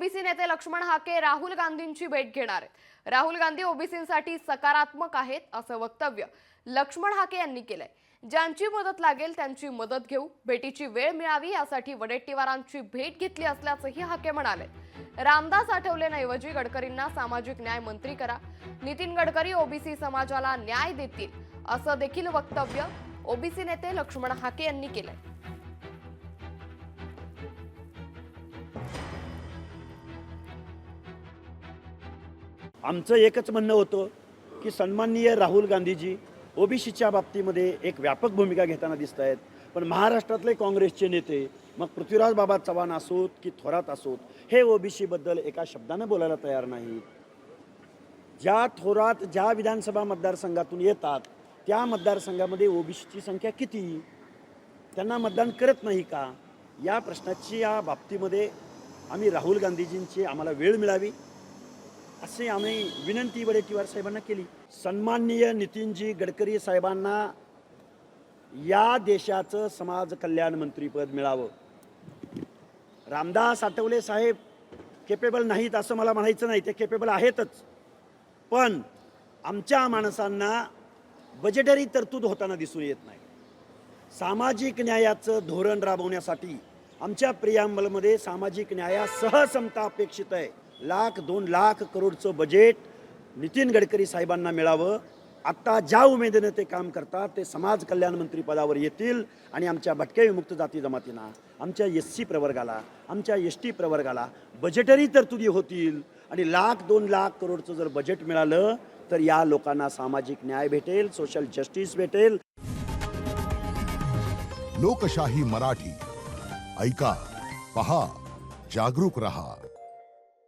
OBC नेते लक्ष्मण हाके राहुल गांधींची भेट घेणार आहेत. राहुल गांधी ओबीसींसाठी सकारात्मक आहेत असं वक्तव्य लक्ष्मण हाके यांनी केलंय. ज्यांची मदत लागेल त्यांची मदत घेऊ भेटीची वेळ मिळावी यासाठी वडेट्टीवारांची भेट घेतली असल्याचंही हाके म्हणाले. रामदास आठवलेंऐवजी गडकरींना सामाजिक न्याय मंत्री करा. नितीन गडकरी ओबीसी समाजाला न्याय देतील असं देखील वक्तव्य ओबीसी नेते लक्ष्मण हाके यांनी केलंय. आमचं एकच म्हणणं होतं की सन्माननीय राहुल गांधीजी ओबीसीच्या बाबतीमध्ये एक व्यापक भूमिका घेताना दिसत आहेत पण महाराष्ट्रातले काँग्रेसचे नेते मग पृथ्वीराज बाबा चव्हाण असोत की थोरात असोत हे ओबीसीबद्दल एका शब्दानं बोलायला तयार नाही. ज्या थोरात ज्या विधानसभा मतदारसंघातून येतात त्या मतदारसंघामध्ये ओबीसीची संख्या किती? त्यांना मतदान करत नाही का? या प्रश्नाची या बाबतीमध्ये आम्ही राहुल गांधीजींची आम्हाला वेळ मिळावी. असे आम्ही विनंती वडेट्टीवार साहेबांना केली. सन्माननीय नितीनजी गडकरी साहेबांना या देशाचं समाज कल्याण मंत्रीपद मिळावं. रामदास आठवले साहेब केपेबल नाहीत असं मला म्हणायचं नाही. ते केपेबल आहेतच. पण आमच्या माणसांना बजेटरी तरतूद होताना दिसून येत नाही. सामाजिक न्यायाचं धोरण राबवण्यासाठी आमच्या प्रियांबलमध्ये सामाजिक न्यायासह समता अपेक्षित आहे. लाख दोन लाख करोडचं बजेट नितीन गडकरी साहेबांना मिळावं. आत्ता ज्या उमेदीनं ते काम करतात ते समाज कल्याण मंत्री पदावर येतील आणि आमच्या भटक्या विमुक्त जाती जमातींना आमच्या एस सी प्रवर्गाला आमच्या एस टी प्रवर्गाला बजेटरी तरतुदी होतील आणि लाख दोन लाख करोडचं जर बजेट मिळालं तर या लोकांना सामाजिक न्याय भेटेल सोशल जस्टिस भेटेल. लोकशाही मराठी. ऐका पहा जागरूक रहा.